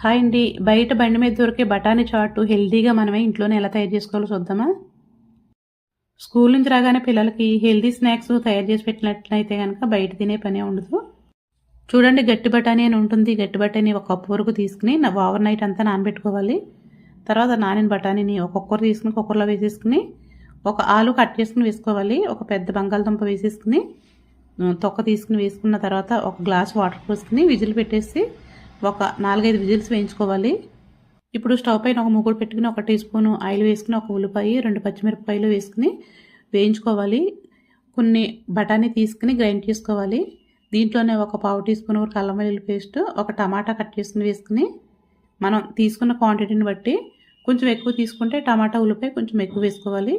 Hi అండి. బయట బండి మీద దొరికే బఠానీ చాటు హెల్తీగా మనమే ఇంట్లోనే ఎలా తయారు చేసుకోవాలో చూద్దామా? స్కూల్ నుంచి రాగానే పిల్లలకి హెల్తీ స్నాక్స్ తయారు చేసి పెట్టినట్లయితే కనుక బయట తినే పనే ఉండదు. చూడండి గట్టి బఠానీ అని ఉంటుంది. గట్టి బఠానీ ఒక కప్పు వరకు తీసుకుని ఓవర్ నైట్ అంతా నానబెట్టుకోవాలి. తర్వాత నానిన బఠానీని ఒక్కొక్కరు తీసుకుని కుక్కర్లో వేసేసుకుని ఒక ఆలు కట్ చేసుకుని వేసుకోవాలి. ఒక పెద్ద బంగాళదుంప వేసేసుకుని తొక్క తీసుకుని వేసుకున్న తర్వాత ఒక గ్లాస్ వాటర్ పోసుకుని విజిల్ పెట్టేసి ఒక నాలుగైదు విజిల్స్ వేయించుకోవాలి. ఇప్పుడు స్టవ్ పైన ఒక మూకుడు పెట్టుకుని ఒక టీ స్పూన్ ఆయిల్ వేసుకుని ఒక ఉల్లిపాయ రెండు పచ్చిమిరపకాయలు వేసుకుని వేయించుకోవాలి. కొన్ని బఠానీ తీసుకుని గ్రైండ్ చేసుకోవాలి. దీంట్లోనే ఒక పావు టీ స్పూన్ వరకు అల్లం వెల్లుల్లి పేస్ట్ ఒక టమాటా కట్ చేసుకుని వేసుకుని మనం తీసుకున్న క్వాంటిటీని బట్టి కొంచెం ఎక్కువ తీసుకుంటే టమాటా ఉల్లిపాయ కొంచెం ఎక్కువ వేసుకోవాలి.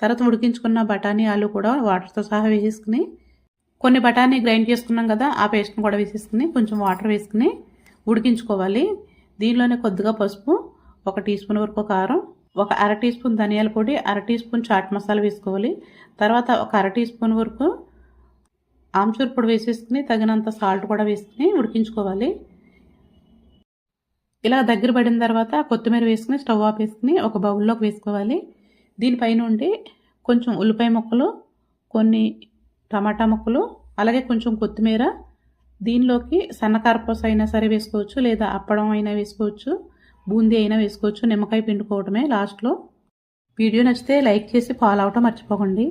తర్వాత ఉడికించుకున్న బఠానీ ఆలు కూడా వాటర్తో సహా వేసేసుకుని కొన్ని బఠానీ గ్రైండ్ చేసుకున్నాం కదా ఆ పేస్ట్ని కూడా వేసేసుకుని కొంచెం వాటర్ వేసుకుని ఉడికించుకోవాలి. దీనిలోనే కొద్దిగా పసుపు ఒక టీ స్పూన్ వరకు కారం ఒక అర టీ స్పూన్ ధనియాల పొడి అర టీ స్పూన్ చాట్ మసాలా వేసుకోవాలి. తర్వాత ఒక అర టీ స్పూన్ వరకు ఆమ్చూర్ పొడి వేసేసుకుని తగినంత సాల్ట్ కూడా వేసుకుని ఉడికించుకోవాలి. ఇలా దగ్గర పడిన తర్వాత కొత్తిమీర వేసుకుని స్టవ్ ఆఫ్ వేసుకుని ఒక బౌల్లోకి వేసుకోవాలి. దీనిపైన ఉండి కొంచెం ఉల్లిపాయ ముక్కలు కొన్ని టమాటా ముక్కలు అలాగే కొంచెం కొత్తిమీర దీనిలోకి సన్నకారపూస అయినా సరే వేసుకోవచ్చు లేదా అప్పడం అయినా వేసుకోవచ్చు బూందీ అయినా వేసుకోవచ్చు నిమ్మకాయ పిండుకోవడమే లాస్ట్లో. వీడియో నచ్చితే లైక్ చేసి ఫాలో అవటం మర్చిపోకండి.